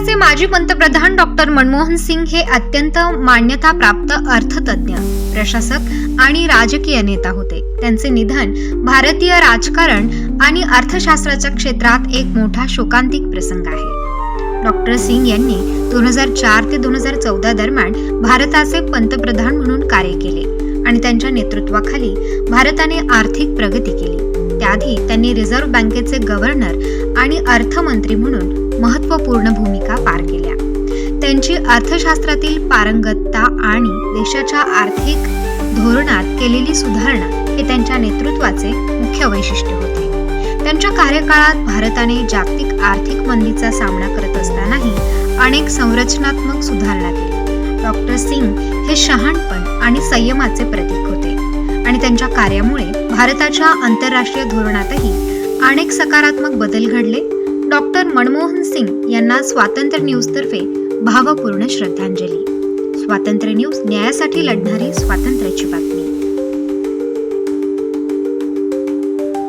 भारताचे माजी पंतप्रधान डॉक्टर मनमोहन सिंग हे अत्यंत मान्यताप्राप्त अर्थतज्ञ प्रशासक आणि राजकीय नेता होते. त्यांचे निधन भारतीय राजकारण आणि अर्थशास्त्राच्या क्षेत्रात एक मोठा शोकांतिक प्रसंग आहे. डॉक्टर सिंग यांनी दोन हजार चार ते दोन हजार चौदा दरम्यान भारताचे पंतप्रधान म्हणून कार्य केले आणि त्यांच्या नेतृत्वाखाली भारताने आर्थिक प्रगती केली. त्याआधी त्यांनी रिझर्व्ह बँकेचे गव्हर्नर आणि अर्थमंत्री म्हणून महत्त्वपूर्ण भूमिका पार केल्या. त्यांची अर्थशास्त्रातील पारंगतता आणि देशाच्या आर्थिक धोरणात केलेली सुधारणा हे त्यांच्या नेतृत्वाचे मुख्य वैशिष्ट्य होते. त्यांच्या कार्यकाळात भारताने जागतिक आर्थिक मंदीचा सामना करत असतानाही अनेक संरचनात्मक सुधारणा केली डॉक्टर सिंग हे शहाणपण आणि संयमाचे प्रतीक होते आणि त्यांच्या कार्यामुळे भारताच्या आंतरराष्ट्रीय धोरणातही अनेक सकारात्मक बदल घडले डॉक्टर मनमोहन सिंग यांना स्वातंत्र्य न्यूजतर्फे भावपूर्ण श्रद्धांजली. स्वातंत्र्य न्यूज न्यायासाठी लढणारी स्वातंत्र्य